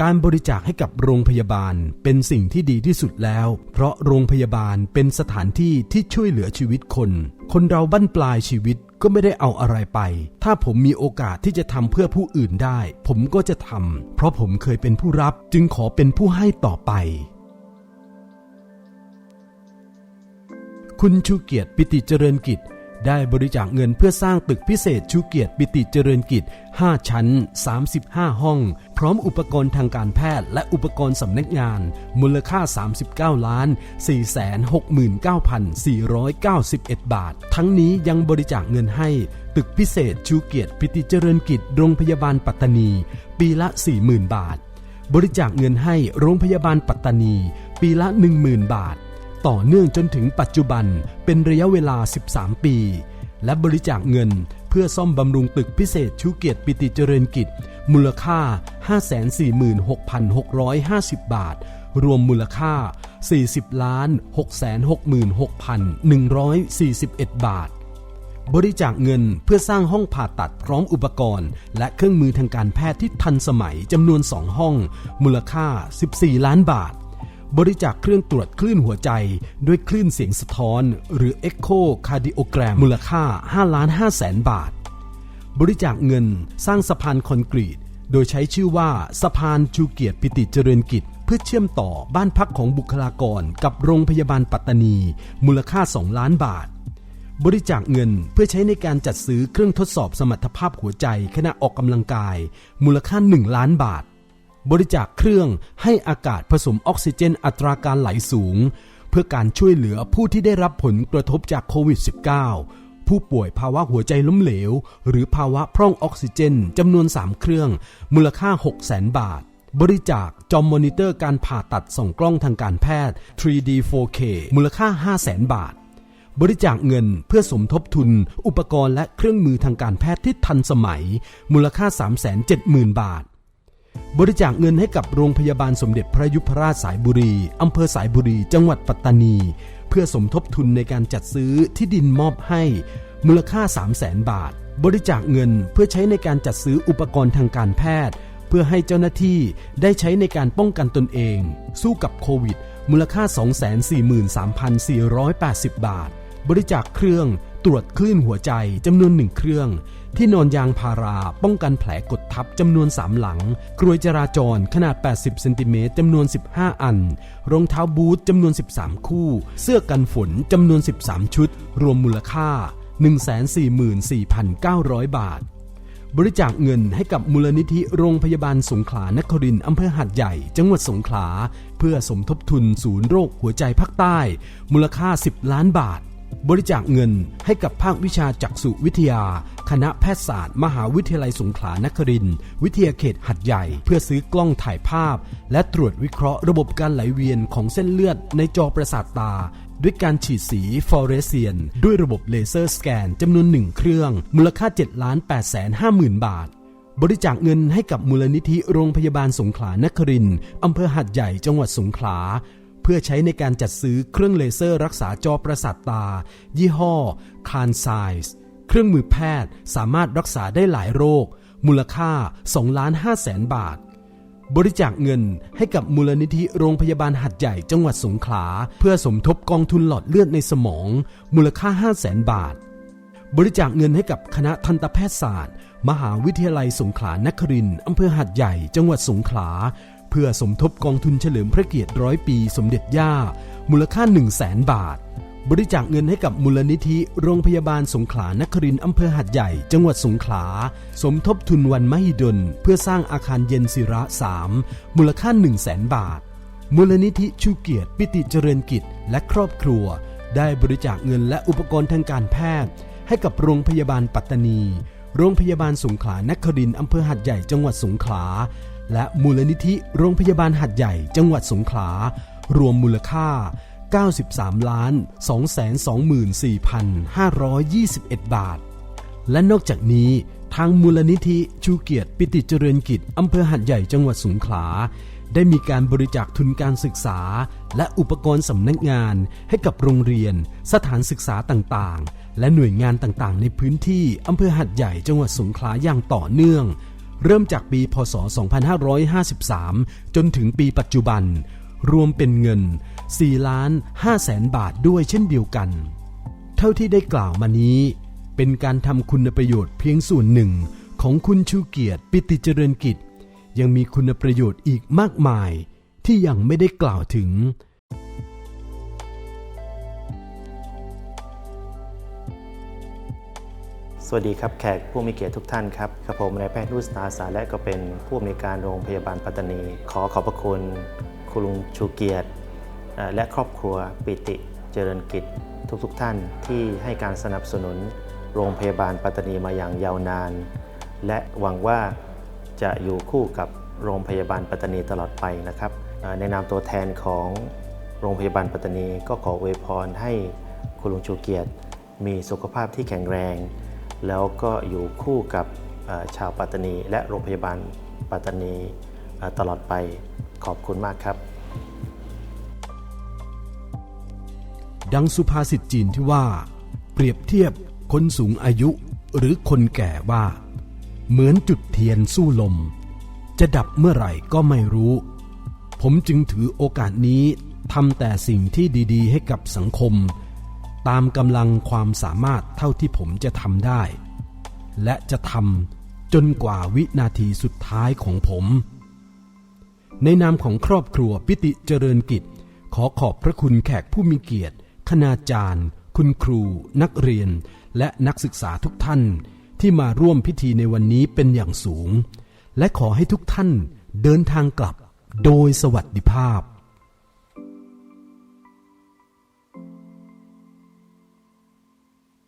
การบริจาคให้กับโรงพยาบาลเป็นสิ่งที่ดีที่สุดแล้ว เพราะโรงพยาบาลเป็นสถานที่ที่ช่วยเหลือชีวิตคน คนเราบั้นปลายชีวิตก็ไม่ได้เอาอะไรไป ถ้าผมมีโอกาสที่จะทำเพื่อผู้อื่นได้ ผมก็จะทำ เพราะผมเคยเป็นผู้รับจึงขอเป็นผู้ให้ต่อไป คุณชูเกียรติปิติเจริญกิจ ได้บริจาคเงินเพื่อสร้างตึกพิเศษชูเกียรติปิติเจริญกิจ 5 ชั้น 35 ห้อง พร้อมอุปกรณ์ทางการแพทย์ และอุปกรณ์สำนักงาน มูลค่า 39 ล้าน 469,491 บาท ทั้งนี้ยังบริจาคเงินให้ ตึกพิเศษชูเกียรติปิติเจริญกิจ โรงพยาบาลปัตตานี ปีละ 40,000 บาท บริจาคเงินให้โรงพยาบาลปัตตานี ปีละ 10,000 บาท ต่อเนื่องจนถึงปัจจุบันเป็นระยะเวลา 13 ปี และบริจาคเงินเพื่อซ่อมบำรุงตึกพิเศษชูเกียรติปิติเจริญกิจ มูลค่า 546,650 บาท รวมมูลค่า 40ล้าน666,141 บาท บริจาคเงินเพื่อสร้างห้องผ่าตัดพร้อมอุปกรณ์ และเครื่องมือทางการแพทย์ที่ทันสมัยจำนวน 2 ห้อง มูลค่า 14 ล้านบาท บริจาคเครื่องตรวจคลื่นหัวใจ ด้วยคลื่นเสียงสะท้อน หรือ Echo Cardiogram มูลค่า5ล้าน5แสนบาท บริจาคเงินสร้างสะพานคอนกรีต โดยใช้ชื่อว่าสะพานชูเกียรติปิติเจริญกิจ เพื่อเชื่อมต่อบ้านพักของบุคลากรกับโรงพยาบาลปัตตานี มูลค่า 2 ล้านบาทบริจาคเงินเพื่อใช้ในการจัดซื้อเครื่องทดสอบสมรรถภาพหัวใจขณะออกกำลังกาย มูลค่า 1 ล้านบาท บริจาคเครื่องให้อากาศผสมออกซิเจนอัตราการไหลสูง เพื่อการช่วยเหลือผู้ที่ได้รับผลกระทบจากโควิด -19 ผู้ป่วยภาวะหัวใจล้มเหลว หรือภาวะพร่องออกซิเจนจำนวน 3 เครื่อง มูลค่า 6 0 0 0 0บาท บริจาคจอมมอนิเตอร์การผ่าตัดส่องกล้องทางการแพทย์ 3D 4K มูลค่า 5 0 0 0 0 0บาทบริจาคเงินเพื่อสมทบทุน อุปกรณ์และเครื่องมือทางการแพทย์ที่ทันสมัย มูลค่า 370,000 บาท บริจาคเงินให้กับโรงพยาบาลสมเด็จพระยุพราชสายบุรี อำเภอสายบุรี จังหวัดปัตตานี เพื่อสมทบทุนในการจัดซื้อที่ดินมอบให้ มูลค่า 3 0 0แสนบาท บริจาคเงินเพื่อใช้ในการจัดซื้ออุปกรณ์ทางการแพทย์ เพื่อให้เจ้าหน้าที่ได้ใช้ในการป้องกันตนเอง สู้กับโควิด มูลค่า 243,480 บาท บริจาคเครื่องตรวจคลื่นหัวใจจำนวนหนึ่งเครื่อง ที่นอนยางพาราป้องกันแผลกด ทับจำนวน 3 หลัง กรวยจราจรขนาด 80 เซนติเมตรจำนวน 15 อัน รองเท้าบูทจำนวน 13 คู่ เสื้อกันฝนจำนวน 13 ชุด รวมมูลค่า 144,900 บาท บริจาคเงินให้กับมูลนิธิโรงพยาบาลสงขลานครินทร์อำเภอหัดใหญ่ จังหวัดสงขลา เพื่อสมทบทุนศูนย์โรคหัวใจภาคใต้ มูลค่า 10 ล้านบาท บริจาคเงินให้กับภาควิชาจักษุวิทยา คณะแพทยศาสตร์ มหาวิทยาลัยสงขลานครินทร์วิทยาเขตหัดใหญ่ เพื่อซื้อกล้องถ่ายภาพ และตรวจวิเคราะห์ระบบการไหลเวียนของเส้นเลือดในจอประสาทตา ด้วยการฉีดสีฟอเรสเซียน ด้วยระบบเลเซอร์สแกนจำนวนหนึ่งเครื่อง มูลค่า7ล้าน8แสน5หมื่นบาทบริจาคเงินให้กับมูลนิธิโรงพยาบาลสงขลานครินทร์อำเภอหัดใหญ่จังหวัดสงขลา พื่อใช้ในการจัดซื้อเครื่องเลเซอร์รักษาจอประสาทตา ยี่ห้อคานไซส์เครื่องมือแพทย์สามารถรักษาได้หลายโรค มูลค่า2ล้าน5แสนบาท บริจาคเงินให้กับมูลนิธิโรงพยาบาลหัดใหญ่จังหวัดสงขลา เพื่อสมทบกองทุนหลอดเลือดในสมอง มูลค่า 5 0 0แสนบาท บริจาคเงินให้กับคณะทันตแพทยศาสตร์ มหาวิทยาลัยสงขลานครินทร์อำเภอหัดใหญ่จังหวัดสงขลา เพื่อสมทบกองทุนเฉลิมพระเกียรติร้อยปีสมเด็จย่า มูลค่า 1 0 0 0 0แสนบาท บริจาคเงินให้กับมูลนิธิ โรงพยาบาลสงขลานครินทร์อำเภอหัดใหญ่ จังหวัดสงขลา สมทบทุนวันมหิดล เพื่อสร้างอาคารเย็นศิระสามมูลค่า 1 0 0 0 0แสนบาท มูลนิธิชูเกียรติปิติเจริญกิจและครอบครัว ได้บริจาคเงินและอุปกรณ์ทางการแพทย์ ให้กับโรงพยาบาลปัตตานีโรงพยาบาลสงขลานครินทร์อำเภอหัดใหญ่จังหวัดสงขลา และมูลนิธิโรงพยาบาลหัดใหญ่จังหวัดสงขลา รวมมูลค่า 93ล้าน224,521 บาท และนอกจากนี้ทางมูลนิธิชูเกียรติปิติเจริญกิจอำเภอหัดใหญ่จังหวัดสงขลา ได้มีการบริจาคทุนการศึกษา และอุปกรณ์สำนักงานให้กับโรงเรียน สถานศึกษาต่างๆ และหน่วยงานต่างๆ ในพื้นที่อำเภอหัดใหญ่จังหวัดสงขลาอย่างต่อเนื่อง เริ่มจากปีพศ 2553 จนถึงปีปัจจุบัน รวมเป็นเงิน 4 ล้าน5แสนบาทด้วยเช่นเดียวกัน เท่าที่ได้กล่าวมานี้ เป็นการทำคุณประโยชน์เพียงส่วนหนึ่ง ของคุณชูเกียรติปิติเจริญกิจ ยังมีคุณประโยชน์อีกมากมาย ที่ยังไม่ได้กล่าวถึง สวัสดีครับแขกผู้มีเกียรติทุกท่านครับกับผมนายแพทย์นุสตาสาและก็เป็นผู้อำนวยการโรงพยาบาลปัตตานี ขอขอบพระคุณคุณลุงชูเกียรติ และครอบครัวปิติเจริญกิจทุกๆทท่านที่ให้การสนับสนุนโรงพยาบาลปัตตานีมาอย่างยาวนาน และหวังว่าจะอยู่คู่กับโรงพยาบาลปัตตานีตลอดไปนะครับในนามตัวแทนของโรงพยาบาลปัตตานีก็ขออวยพรให้คุณลุงชูเกียรติ มีสุขภาพที่แข็งแรง แล้วก็อยู่คู่กับชาวปัตตานี และโรงพยาบาลปัตตานีตลอดไปขอบคุณมากครับ ดังสุภาษิตจีนที่ว่า เปรียบเทียบคนสูงอายุหรือคนแก่ว่า เหมือนจุดเทียนสู้ลม จะดับเมื่อไหร่ก็ไม่รู้ ผมจึงถือโอกาสนี้ทำแต่สิ่งที่ดี ๆ ให้กับสังคม ตามกำลังความสามารถเท่าที่ผมจะทำได้ และจะทำจนกว่าวินาทีสุดท้ายของผม ในนามของครอบครัวปิติเจริญกิจ ขอขอบพระคุณแขกผู้มีเกียรติ คณาจารย์ คุณครู นักเรียน และนักศึกษาทุกท่านที่มาร่วมพิธีในวันนี้เป็นอย่างสูง และขอให้ทุกท่านเดินทางกลับโดยสวัสดิภาพ